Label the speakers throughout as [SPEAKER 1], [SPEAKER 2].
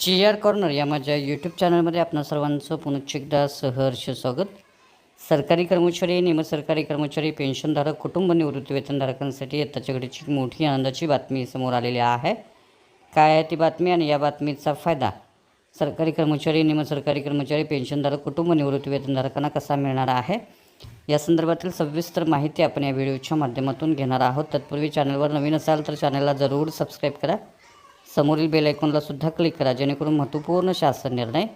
[SPEAKER 1] जी R corner या माझ्या YouTube चॅनलमध्ये आपणा सर्वांचं पुनश्च एकदा सहर्ष स्वागत. सरकारी कर्मचारी निमसरकारी कर्मचारी पेन्शनधारक कुटुंब निवृत्ती वेतनधारकांसाठी आत्ताच्या घडीची मोठी आनंदाची बातमी समोर आलेली आहे. काय आहे ती बातमी आणि या बातमीचा फायदा? सरकारी कर्मचारी निमसरकारी कर्मचारी पेन्शनधारक कुटुंब निवृत्ती वेतनधारकांना कसा मिळणार आहे? या संदर्भातील सविस्तर माहिती आपण या व्हिडिओच्या माध्यमातून घेणार आहोत. तत्पूर्वी चॅनलवर नवीन असाल तर चॅनलला जरूर सबस्क्राईब करा. समोरील बेल आयकॉनला सुद्धा क्लिक करा जेणेकरून महत्त्वपूर्ण शासन निर्णय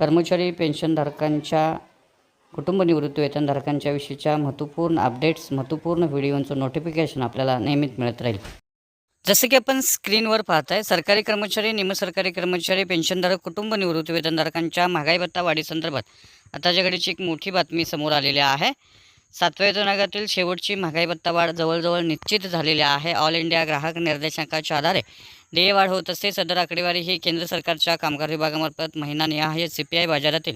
[SPEAKER 1] कर्मचारी पेन्शनधारकांच्या कुटुंब निवृत्ती वेतनधारकांच्या विषयीच्या महत्त्वपूर्ण अपडेट्स महत्त्वपूर्ण व्हिडिओंचं नोटिफिकेशन आपल्याला नेहमीच मिळत राहील. जसं की आपण स्क्रीनवर पाहताय सरकारी कर्मचारी निमसरकारी कर्मचारी पेन्शनधारक कुटुंब निवृत्ती वेतनधारकांच्या महागाई भत्ता वाढीसंदर्भात आताच्या घडीची एक मोठी बातमी समोर आलेली आहे. सातव्या वेतनागातील शेवटची महागाई भत्ता वाढ जवळजवळ निश्चित झालेली आहे. ऑल इंडिया ग्राहक निर्देशांकाच्या आधारे देय वाढ होत असते. सदर आकडेवारी ही केंद्र सरकारच्या कामगार विभागामार्फत महिना निहाय सी पी आय बाजारातील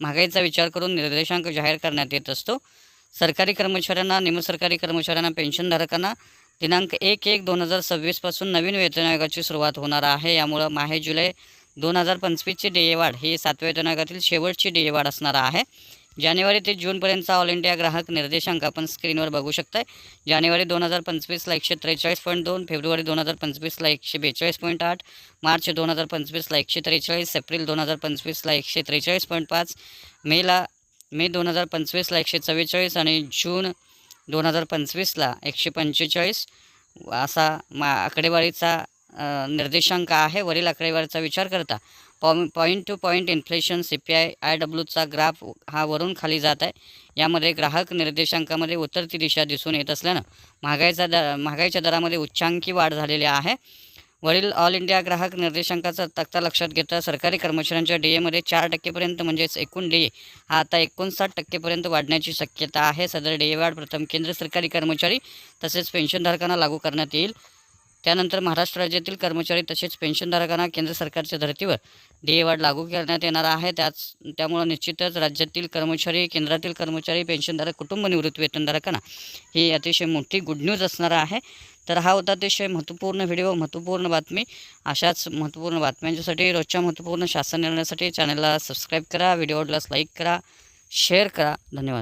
[SPEAKER 1] महागाईचा विचार करून निर्देशांक जाहीर करण्यात येत असतो. सरकारी कर्मचाऱ्यांना निमसरकारी कर्मचाऱ्यांना पेन्शनधारकांना दिनांक एक एक दोन हजार सव्वीसपासून नवीन वेतन आयोगाची सुरुवात होणार आहे. यामुळं माहे जुलै दोन हजार पंचवीसची देयवाढ ही सातव्या वेतन आयोगातील शेवटची देयवाढ असणार आहे. जानेवारी ते जूनपर्यंतचा ऑल इंडिया ग्राहक निर्देशांक आपण स्क्रीनवर बघू शकताय. जानेवारी दोन हजार पंचवीसला एकशे त्रेचाळीस पॉईंट दोन फेब्रुवारी दोन हजार पंचवीसला एकशे बेचाळीस पॉईंट आठ मार्च दोन हजार पंचवीसला एकशे त्रेचाळीस एप्रिल दोन हजार पंचवीसला एकशे त्रेचाळीस पॉईंट पाच मेला मे दोन हजार पंचवीसला एकशे चव्वेचाळीस आणि जून दोन हजार पंचवीसला एकशे पंचेचाळीस. असा मा आकडेवारीचा निर्देशांक आहे वरील आकडेवारीचा विचार करता. पॉ point two point inflation C P I I डब्ल्यूचा graph हा वरून खाली जात आहे. यामध्ये ग्राहक निर्देशांकामध्ये उतरती दिशा दिसून येत असल्यानं महागाईचा द महागाईच्या दरामध्ये उच्चांकी वाढ झालेली आहे. वरील ऑल इंडिया ग्राहक निर्देशांकाचा तक्ता लक्षात घेता सरकारी कर्मचाऱ्यांच्या डी एमध्ये चार टक्केपर्यंत म्हणजेच एकूण डी हा आता एकोणसाठ टक्केपर्यंत वाढण्याची शक्यता आहे. सदर डी वाढ प्रथम केंद्र सरकारी कर्मचारी तसेच पेन्शनधारकांना लागू करण्यात येईल. त्यानंतर महाराष्ट्र राज्यातील कर्मचारी तसेच पेन्शनधारकांना केंद्र सरकारच्या धर्तीवर डी वाढ लागू करण्यात येणार आहे. त्याच त्यामुळं निश्चितच राज्यातील कर्मचारी केंद्रातील कर्मचारी पेन्शनधारक कुटुंब निवृत्ती वेतनधारकांना ही अतिशय मोठी गुड न्यूज असणार आहे. तर हा होता अतिशय महत्त्वपूर्ण व्हिडिओ महत्त्वपूर्ण बातमी. अशाच महत्त्वपूर्ण बातम्यांच्यासाठी रोजच्या महत्त्वपूर्ण शासन निर्णयासाठी चॅनलला सबस्क्राईब करा व्हिडिओला लाईक करा शेअर करा. धन्यवाद.